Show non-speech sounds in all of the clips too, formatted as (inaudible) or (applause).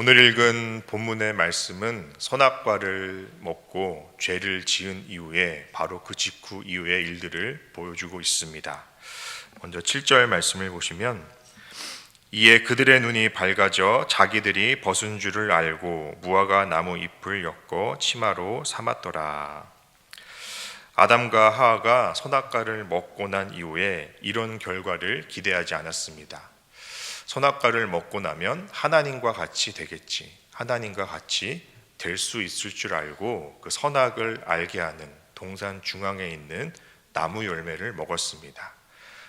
오늘 읽은 본문의 말씀은 선악과를 먹고 죄를 지은 이후에 바로 그 직후 이후의 일들을 보여주고 있습니다. 먼저 7절 말씀을 보시면 이에 그들의 눈이 밝아져 자기들이 벗은 줄을 알고 무화과 나무 잎을 엮어 치마로 삼았더라. 아담과 하하가 선악과를 먹고 난 이후에 이런 결과를 기대하지 않았습니다. 선악과를 먹고 나면 하나님과 같이 되겠지. 하나님과 같이 될 수 있을 줄 알고 그 선악을 알게 하는 동산 중앙에 있는 나무 열매를 먹었습니다.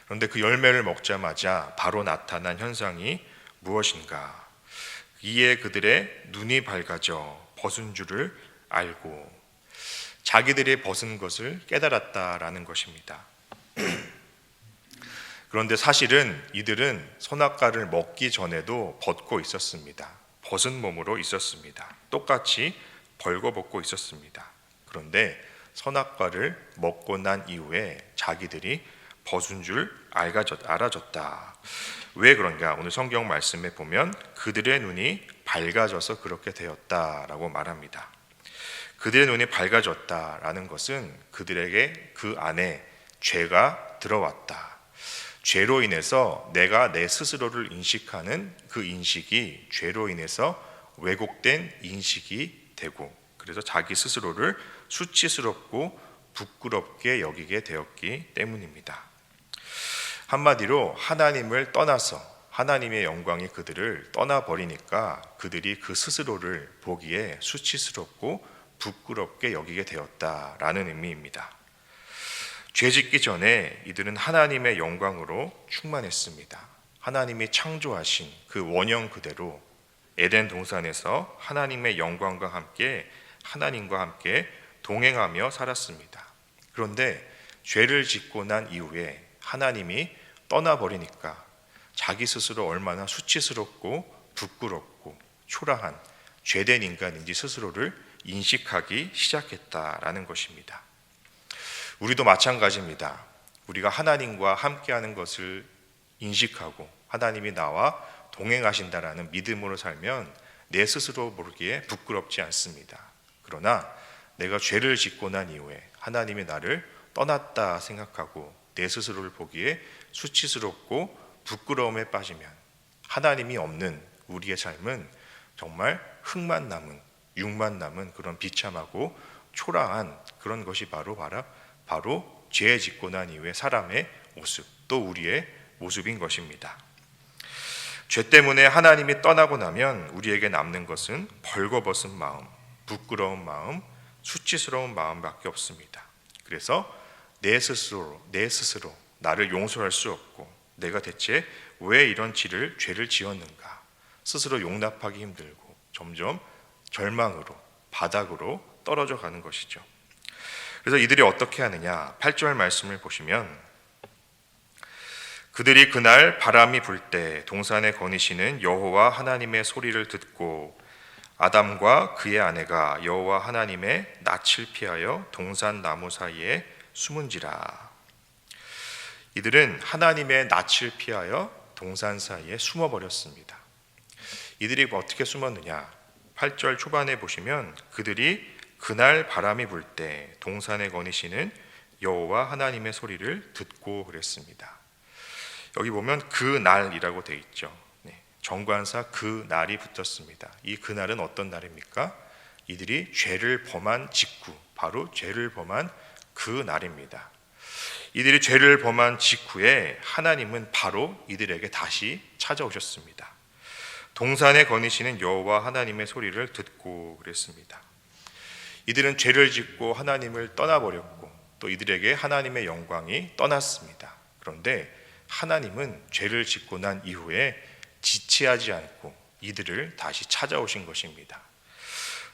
그런데 그 열매를 먹자마자 바로 나타난 현상이 무엇인가? 이에 그들의 눈이 밝아져 벗은 줄을 알고 자기들이 벗은 것을 깨달았다라는 것입니다. (clears throat) 그런데 사실은 이들은 선악과를 먹기 전에도 벗고 있었습니다. 벗은 몸으로 있었습니다. 똑같이 벌거벗고 있었습니다. 그런데 선악과를 먹고 난 이후에 자기들이 벗은 줄 알아졌다. 왜 그런가? 오늘 성경 말씀에 보면 그들의 눈이 밝아져서 그렇게 되었다라고 말합니다. 그들의 눈이 밝아졌다라는 것은 그들에게 그 안에 죄가 들어왔다. 죄로 인해서 내가 내 스스로를 인식하는 그 인식이 죄로 인해서 왜곡된 인식이 되고 그래서 자기 스스로를 수치스럽고 부끄럽게 여기게 되었기 때문입니다. 한마디로 하나님을 떠나서 하나님의 영광이 그들을 떠나버리니까 그들이 그 스스로를 보기에 수치스럽고 부끄럽게 여기게 되었다라는 의미입니다. 죄 짓기 전에 이들은 하나님의 영광으로 충만했습니다. 하나님이 창조하신 그 원형 그대로 에덴 동산에서 하나님의 영광과 함께 하나님과 함께 동행하며 살았습니다. 그런데 죄를 짓고 난 이후에 하나님이 떠나버리니까 자기 스스로 얼마나 수치스럽고 부끄럽고 초라한 죄된 인간인지 스스로를 인식하기 시작했다라는 것입니다. 우리도 마찬가지입니다. 우리가 하나님과 함께하는 것을 인식하고 하나님이 나와 동행하신다라는 믿음으로 살면 내 스스로 모르기에 부끄럽지 않습니다. 그러나 내가 죄를 짓고 난 이후에 하나님이 나를 떠났다 생각하고 내 스스로를 보기에 수치스럽고 부끄러움에 빠지면 하나님이 없는 우리의 삶은 정말 흙만 남은 육만 남은 그런 비참하고 초라한 그런 것이 바로 바로 바로 죄 짓고 난 이후에 사람의 모습 또 우리의 모습인 것입니다. 죄 때문에 하나님이 떠나고 나면 우리에게 남는 것은 벌거벗은 마음, 부끄러운 마음, 수치스러운 마음밖에 없습니다. 그래서 내 스스로 내 스스로 나를 용서할 수 없고 내가 대체 왜 이런 지를 죄를 지었는가 스스로 용납하기 힘들고 점점 절망으로 바닥으로 떨어져 가는 것이죠. 그래서 이들이 어떻게 하느냐? 8절 말씀을 보시면 그들이 그날 바람이 불 때 동산에 거니시는 여호와 하나님의 소리를 듣고 아담과 그의 아내가 여호와 하나님의 낯을 피하여 동산 나무 사이에 숨은지라. 이들은 하나님의 낯을 피하여 동산 사이에 숨어 버렸습니다. 이들이 어떻게 숨었느냐? 8절 초반에 보시면 그들이 그날 바람이 불 때 동산에 거니시는 여호와 하나님의 소리를 듣고 그랬습니다. 여기 보면 그 날이라고 돼 있죠. 네, 정관사 그 날이 붙었습니다. 이 그날은 어떤 날입니까? 이들이 죄를 범한 직후, 바로 죄를 범한 그 날입니다. 이들이 죄를 범한 직후에 하나님은 바로 이들에게 다시 찾아오셨습니다. 동산에 거니시는 여호와 하나님의 소리를 듣고 그랬습니다. 이들은 죄를 짓고 하나님을 떠나버렸고 또 이들에게 하나님의 영광이 떠났습니다. 그런데 하나님은 죄를 짓고 난 이후에 지체하지 않고 이들을 다시 찾아오신 것입니다.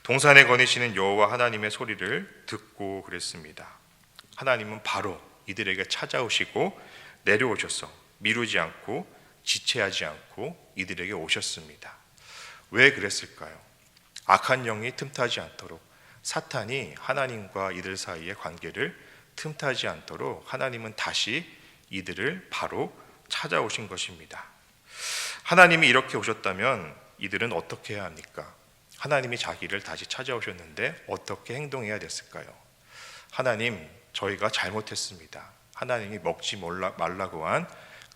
동산에 거니시는 여호와 하나님의 소리를 듣고 그랬습니다. 하나님은 바로 이들에게 찾아오시고 내려오셔서 미루지 않고 지체하지 않고 이들에게 오셨습니다. 왜 그랬을까요? 악한 영이 틈타지 않도록 사탄이 하나님과 이들 사이의 관계를 틈타지 않도록 하나님은 다시 이들을 바로 찾아오신 것입니다. 하나님이 이렇게 오셨다면 이들은 어떻게 해야 합니까? 하나님이 자기를 다시 찾아오셨는데 어떻게 행동해야 됐을까요? 하나님, 저희가 잘못했습니다. 하나님이 먹지 말라고 한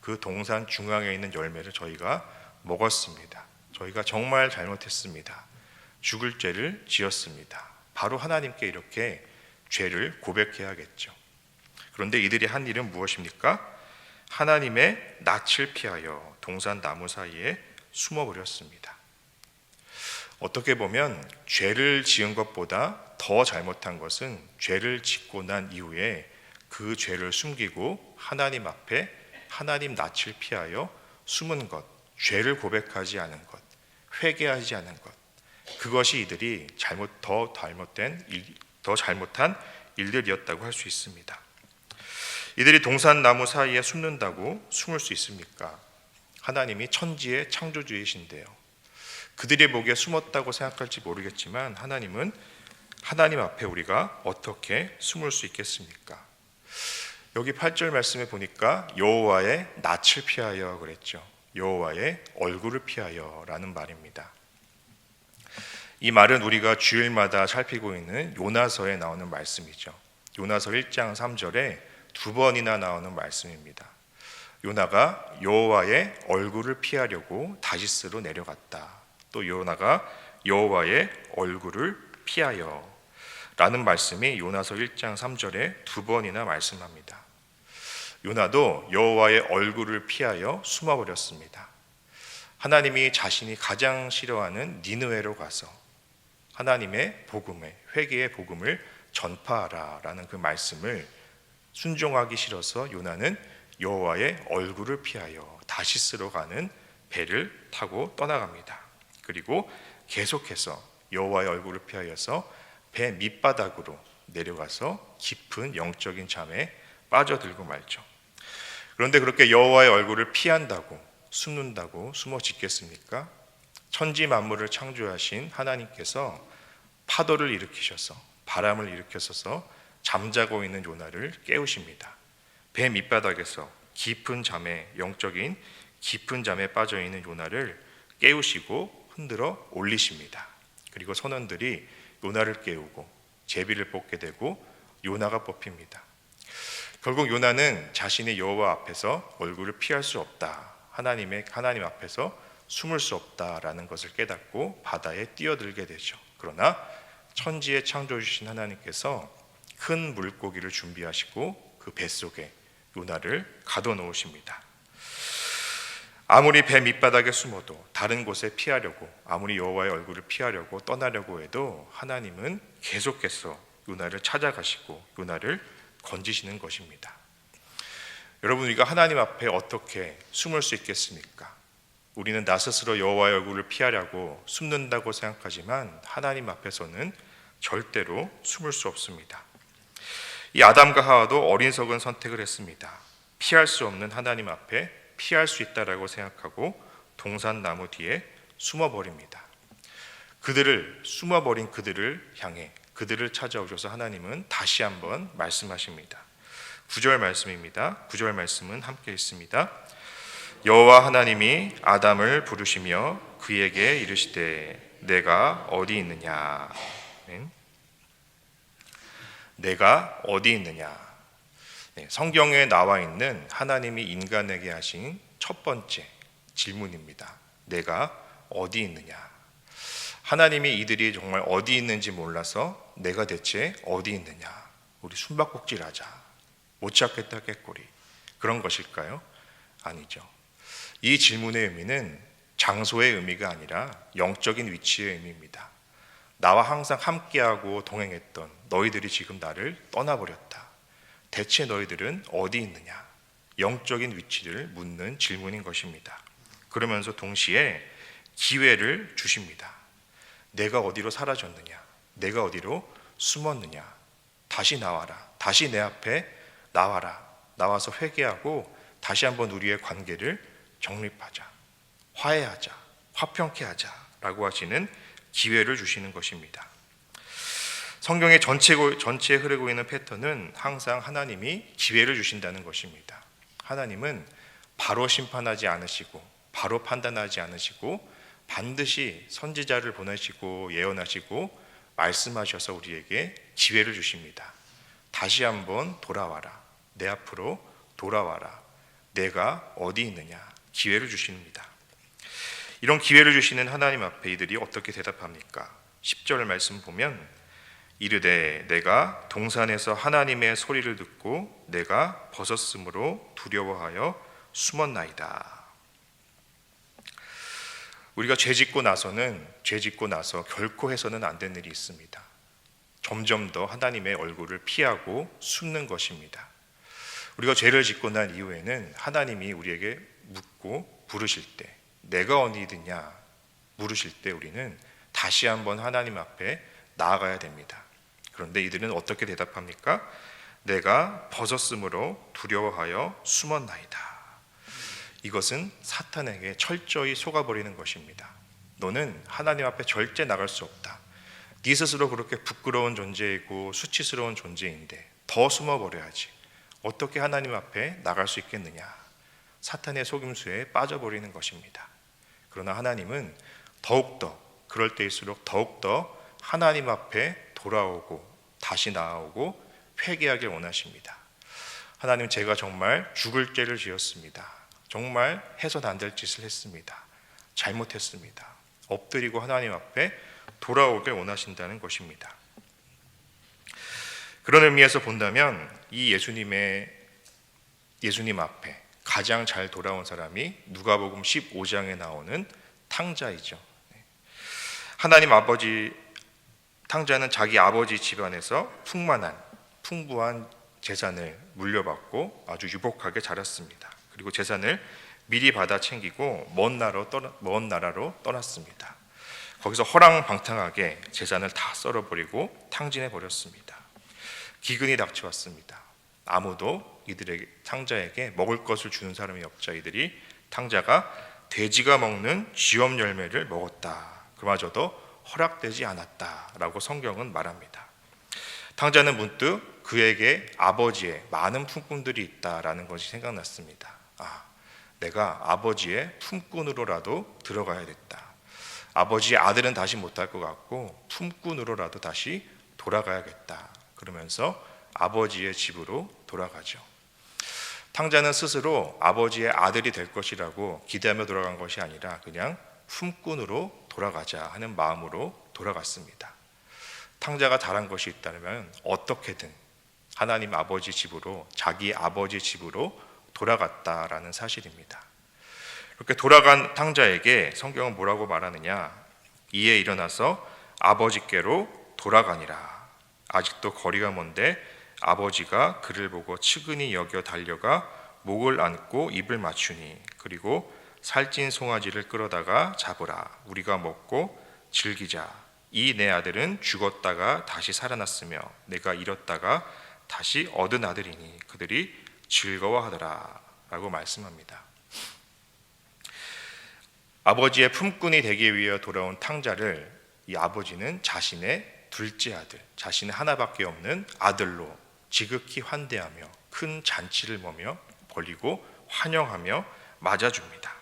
그 동산 중앙에 있는 열매를 저희가 먹었습니다. 저희가 정말 잘못했습니다. 죽을 죄를 지었습니다. 바로 하나님께 이렇게 죄를 고백해야겠죠. 그런데 이들이 한 일은 무엇입니까? 하나님의 낯을 피하여 동산 나무 사이에 숨어 버렸습니다. 어떻게 보면 죄를 지은 것보다 더 잘못한 것은 죄를 짓고 난 이후에 그 죄를 숨기고 하나님 앞에 하나님 낯을 피하여 숨은 것, 죄를 고백하지 않은 것, 회개하지 않은 것, 그것이 이들이 잘못 더 잘못된 일, 더 잘못한 일들이었다고 할 수 있습니다. 이들이 동산 나무 사이에 숨는다고 숨을 수 있습니까? 하나님이 천지의 창조주이신데요. 그들이 보기에 숨었다고 생각할지 모르겠지만 하나님은 하나님 앞에 우리가 어떻게 숨을 수 있겠습니까? 여기 8절 말씀에 보니까 여호와의 낯을 피하여 그랬죠. 여호와의 얼굴을 피하여라는 말입니다. 이 말은 우리가 주일마다 살피고 있는 요나서에 나오는 말씀이죠. 요나서 1장 3절에 두 번이나 나오는 말씀입니다. 요나가 여호와의 얼굴을 피하려고 다시스로 내려갔다. 또 요나가 여호와의 얼굴을 피하여 라는 말씀이 요나서 1장 3절에 두 번이나 말씀합니다. 요나도 여호와의 얼굴을 피하여 숨어 버렸습니다. 하나님이 자신이 가장 싫어하는 니느웨로 가서 하나님의 복음의 회개의 복음을 전파하라라는 그 말씀을 순종하기 싫어서 요나는 여호와의 얼굴을 피하여 다시스로 가는 배를 타고 떠나갑니다. 그리고 계속해서 여호와의 얼굴을 피하여서 배 밑바닥으로 내려가서 깊은 영적인 잠에 빠져들고 말죠. 그런데 그렇게 여호와의 얼굴을 피한다고 숨는다고 숨어 짓겠습니까? 천지 만물을 창조하신 하나님께서 파도를 일으키셔서 바람을 일으켜서 잠자고 있는 요나를 깨우십니다. 배 밑바닥에서 깊은 잠에 영적인 깊은 잠에 빠져 있는 요나를 깨우시고 흔들어 올리십니다. 그리고 선원들이 요나를 깨우고 제비를 뽑게 되고 요나가 뽑힙니다. 결국 요나는 자신의 여호와 앞에서 얼굴을 피할 수 없다. 하나님의 하나님 앞에서 숨을 수 없다라는 것을 깨닫고 바다에 뛰어들게 되죠. 그러나 천지의 창조 주신 하나님께서 큰 물고기를 준비하시고 그 뱃속에 요나를 가둬 놓으십니다. 아무리 배 밑바닥에 숨어도 다른 곳에 피하려고 아무리 여호와의 얼굴을 피하려고 떠나려고 해도 하나님은 계속해서 요나를 찾아가시고 요나를 건지시는 것입니다. 여러분 우리가 하나님 앞에 어떻게 숨을 수 있겠습니까? 우리는 나 스스로 여호와의 얼굴을 피하려고 숨는다고 생각하지만 하나님 앞에서는 절대로 숨을 수 없습니다. 이 아담과 하와도 어린석은 선택을 했습니다. 피할 수 없는 하나님 앞에 피할 수 있다라고 생각하고 동산 나무 뒤에 숨어 버립니다. 그들을 숨어 버린 그들을 향해 그들을 찾아오셔서 하나님은 다시 한번 말씀하십니다. 9절 말씀입니다. 9절 말씀은 함께 있습니다. 여호와 하나님이 아담을 부르시며 그에게 이르시되 내가 어디 있느냐 아멘. 내가 어디 있느냐 네, 성경에 나와 있는 하나님이 인간에게 하신 첫 번째 질문입니다. 내가 어디 있느냐? 하나님이 이들이 정말 어디 있는지 몰라서 내가 대체 어디 있느냐? 우리 숨바꼭질 하자. 못 찾겠다 깨꼬리. 그런 것일까요? 아니죠. 이 질문의 의미는 장소의 의미가 아니라 영적인 위치의 의미입니다. 나와 항상 함께하고 동행했던 너희들이 지금 나를 떠나버렸다. 대체 너희들은 어디 있느냐? 영적인 위치를 묻는 질문인 것입니다. 그러면서 동시에 기회를 주십니다. 내가 어디로 사라졌느냐? 내가 어디로 숨었느냐? 다시 나와라. 다시 내 앞에 나와라. 나와서 회개하고 다시 한번 우리의 관계를 정립하자. 화해하자. 화평케 하자라고 하시는 기회를 주시는 것입니다. 성경의 전체, 전체에 흐르고 있는 패턴은 항상 하나님이 기회를 주신다는 것입니다. 하나님은 바로 심판하지 않으시고, 바로 판단하지 않으시고, 반드시 선지자를 보내시고 예언하시고 말씀하셔서 우리에게 기회를 주십니다. 다시 한번 돌아와라. 내 앞으로 돌아와라. 내가 어디 있느냐? 기회를 주십니다. 이런 기회를 주시는 하나님 앞에 이들이 어떻게 대답합니까? 10절 말씀 보면 이르되 내가 동산에서 하나님의 소리를 듣고 내가 벗었으므로 두려워하여 숨었나이다. 우리가 죄 짓고 나서는 죄 짓고 나서 결코 해서는 안될 일이 있습니다. 점점 더 하나님의 얼굴을 피하고 숨는 것입니다. 우리가 죄를 짓고 난 이후에는 하나님이 우리에게 묻고 부르실 때 내가 어디 있느냐 물으실 때 우리는 다시 한번 하나님 앞에 나아가야 됩니다. 그런데 이들은 어떻게 대답합니까? 내가 벗었으므로 두려워하여 숨었나이다. 이것은 사탄에게 철저히 속아버리는 것입니다. 너는 하나님 앞에 절대 나갈 수 없다. 네 스스로 그렇게 부끄러운 존재이고 수치스러운 존재인데 더 숨어버려야지. 어떻게 하나님 앞에 나갈 수 있겠느냐? 사탄의 속임수에 빠져버리는 것입니다. 그러나 하나님은 더욱더 그럴 때일수록 더욱더 하나님 앞에 돌아오고 다시 나아오고 회개하길 원하십니다. 하나님 제가 정말 죽을 죄를 지었습니다. 정말 해서는 안 될 짓을 했습니다. 잘못했습니다. 엎드리고 하나님 앞에 돌아오길 원하신다는 것입니다. 그런 의미에서 본다면 이 예수님의 예수님 앞에 가장 잘 돌아온 사람이 누가복음 15장에 나오는 탕자이죠. 하나님 아버지 탕자는 자기 아버지 집안에서 풍만한 풍부한 재산을 물려받고 아주 유복하게 자랐습니다. 그리고 재산을 미리 받아 챙기고 먼 나라로, 떠나, 먼 나라로 떠났습니다. 거기서 허랑방탕하게 재산을 다 썰어버리고 탕진해 버렸습니다. 기근이 닥쳐왔습니다. 아무도 이들에게 탕자에게 먹을 것을 주는 사람이 없자 이들이 탕자가 돼지가 먹는 쥐엄 열매를 먹었다. 그마저도 허락되지 않았다라고 성경은 말합니다. 탕자는 문득 그에게 아버지의 많은 품꾼들이 있다라는 것이 생각났습니다. 아, 내가 아버지의 품꾼으로라도 들어가야겠다. 아버지의 아들은 다시 못할 것 같고 품꾼으로라도 다시 돌아가야겠다. 그러면서 아버지의 집으로 돌아가죠. 탕자는 스스로 아버지의 아들이 될 것이라고 기대하며 돌아간 것이 아니라 그냥 품꾼으로 돌아가자 하는 마음으로 돌아갔습니다. 탕자가 잘한 것이 있다면 어떻게든 하나님 아버지 집으로 자기 아버지 집으로 돌아갔다라는 사실입니다. 이렇게 돌아간 탕자에게 성경은 뭐라고 말하느냐? 이에 일어나서 아버지께로 돌아가니라. 아직도 거리가 먼데 아버지가 그를 보고 측은히 여겨 달려가 목을 안고 입을 맞추니 그리고 살찐 송아지를 끌어다가 잡으라. 우리가 먹고 즐기자. 이 내 아들은 죽었다가 다시 살아났으며 내가 잃었다가 다시 얻은 아들이니 그들이 즐거워하더라라고 말씀합니다. 아버지의 품꾼이 되기 위해 돌아온 탕자를 이 아버지는 자신의 둘째 아들, 자신의 하나밖에 없는 아들로 지극히 환대하며 큰 잔치를 보며 벌리고 환영하며 맞아줍니다.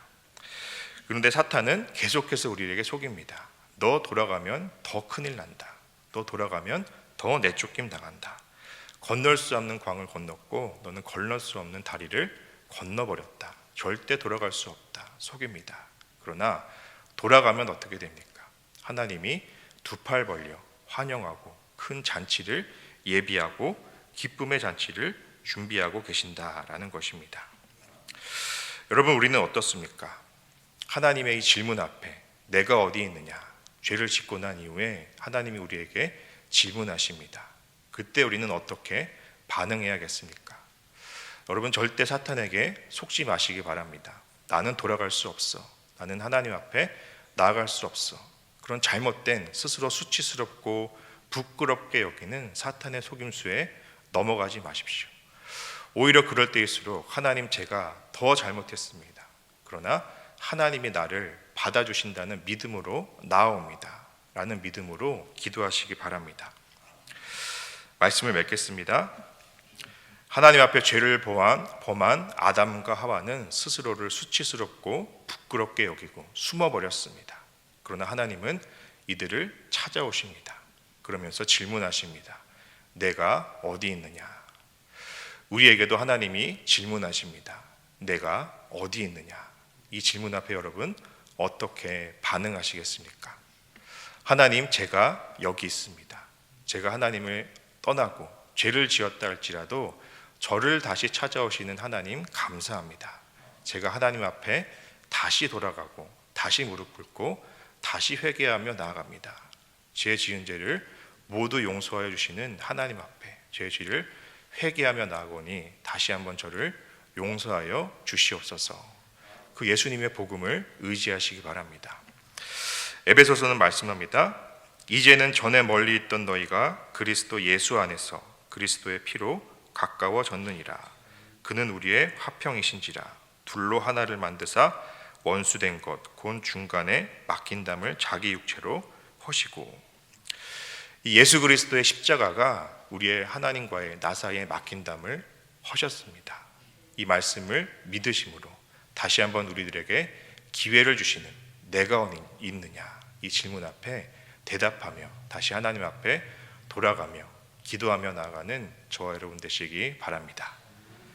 그런데 사탄은 계속해서 우리에게 속입니다. 너 돌아가면 더 큰일 난다. 너 돌아가면 더 내쫓김 당한다. 건널 수 없는 광을 건넜고 너는 건널 수 없는 다리를 건너버렸다. 절대 돌아갈 수 없다. 속입니다. 그러나 돌아가면 어떻게 됩니까? 하나님이 두 팔 벌려 환영하고 큰 잔치를 예비하고 기쁨의 잔치를 준비하고 계신다라는 것입니다. 여러분 우리는 어떻습니까? 하나님의 이 질문 앞에 내가 어디 있느냐? 죄를 짓고 난 이후에 하나님이 우리에게 질문하십니다. 그때 우리는 어떻게 반응해야겠습니까? 여러분 절대 사탄에게 속지 마시기 바랍니다. 나는 돌아갈 수 없어. 나는 하나님 앞에 나아갈 수 없어. 그런 잘못된 스스로 수치스럽고 부끄럽게 여기는 사탄의 속임수에 넘어가지 마십시오. 오히려 그럴 때일수록 하나님 제가 더 잘못했습니다. 그러나 하나님이 나를 받아주신다는 믿음으로 나아옵니다. 라는 믿음으로 기도하시기 바랍니다. 말씀을 맺겠습니다. 하나님 앞에 죄를 범한, 범한 아담과 하와는 스스로를 수치스럽고 부끄럽게 여기고 숨어버렸습니다. 그러나 하나님은 이들을 찾아오십니다. 그러면서 질문하십니다. 내가 어디 있느냐? 우리에게도 하나님이 질문하십니다. 내가 어디 있느냐? 이 질문 앞에 여러분 어떻게 반응하시겠습니까? 하나님, 제가 여기 있습니다. 제가 하나님을 떠나고 죄를 지었다 할지라도 저를 다시 찾아오시는 하나님 감사합니다. 제가 하나님 앞에 다시 돌아가고 다시 무릎 꿇고 다시 회개하며 나아갑니다. 제 지은 죄를 모두 용서하여 주시는 하나님 앞에 제 죄를 회개하며 나아오니 다시 한번 저를 용서하여 주시옵소서. 그 예수님의 복음을 의지하시기 바랍니다. 에베소서는 말씀합니다. 이제는 전에 멀리 있던 너희가 그리스도 예수 안에서 그리스도의 피로 가까워졌느니라. 그는 우리의 화평이신지라. 둘로 하나를 만드사 원수된 것, 곧 중간에 막힌 담을 자기 육체로 허시고. 이 예수 그리스도의 십자가가 우리의 하나님과의 나 사이에 막힌 담을 허셨습니다. 이 말씀을 믿으심으로 다시 한번 우리들에게 기회를 주시는 내가 있느냐 이 질문 앞에 대답하며 다시 하나님 앞에 돌아가며 기도하며 나아가는 저와 여러분 되시기 바랍니다.